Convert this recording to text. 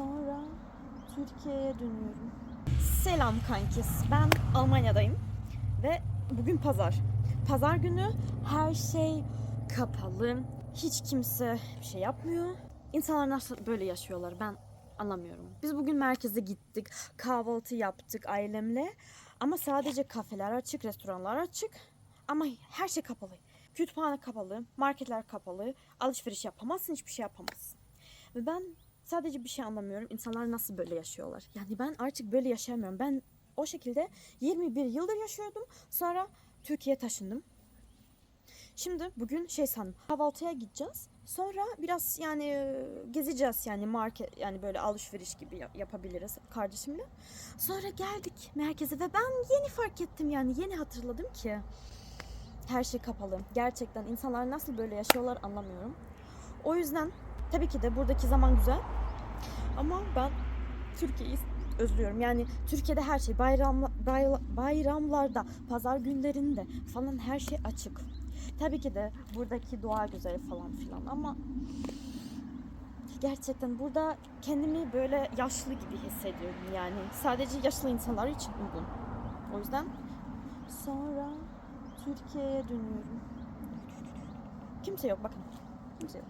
Sonra Türkiye'ye dönüyorum. Selam kankis. Ben Almanya'dayım ve bugün pazar. Pazar günü her şey kapalı. Hiç kimse bir şey yapmıyor. İnsanlar nasıl böyle yaşıyorlar ben anlamıyorum. Biz bugün merkeze gittik. Kahvaltı yaptık ailemle. Ama sadece kafeler açık, restoranlar açık. Ama her şey kapalı. Kütüphane kapalı, marketler kapalı. Alışveriş yapamazsın, hiçbir şey yapamazsın. Ve ben sadece bir şey anlamıyorum. İnsanlar nasıl böyle yaşıyorlar? Yani ben artık böyle yaşayamıyorum. Ben o şekilde 21 yıldır yaşıyordum. Sonra Türkiye'ye taşındım. Şimdi bugün şey sandım. Kahvaltıya gideceğiz. Sonra biraz yani e, gezeceğiz yani market yani böyle alışveriş gibi yap- yapabiliriz kardeşimle. Sonra geldik merkeze ve ben yeni fark ettim yani yeni hatırladım ki her şey kapalı. Gerçekten insanlar nasıl böyle yaşıyorlar anlamıyorum. O yüzden tabii ki de buradaki zaman güzel. Ama ben Türkiye'yi özlüyorum. Yani Türkiye'de her şey bayram, bayla- bayramlarda, pazar günlerinde falan her şey açık. Tabii ki de buradaki doğa güzel falan filan ama gerçekten burada kendimi böyle yaşlı gibi hissediyorum yani. Sadece yaşlı insanlar için uygun. O yüzden sonra Türkiye'ye dönüyorum. Kimse yok bakın. Kimse yok.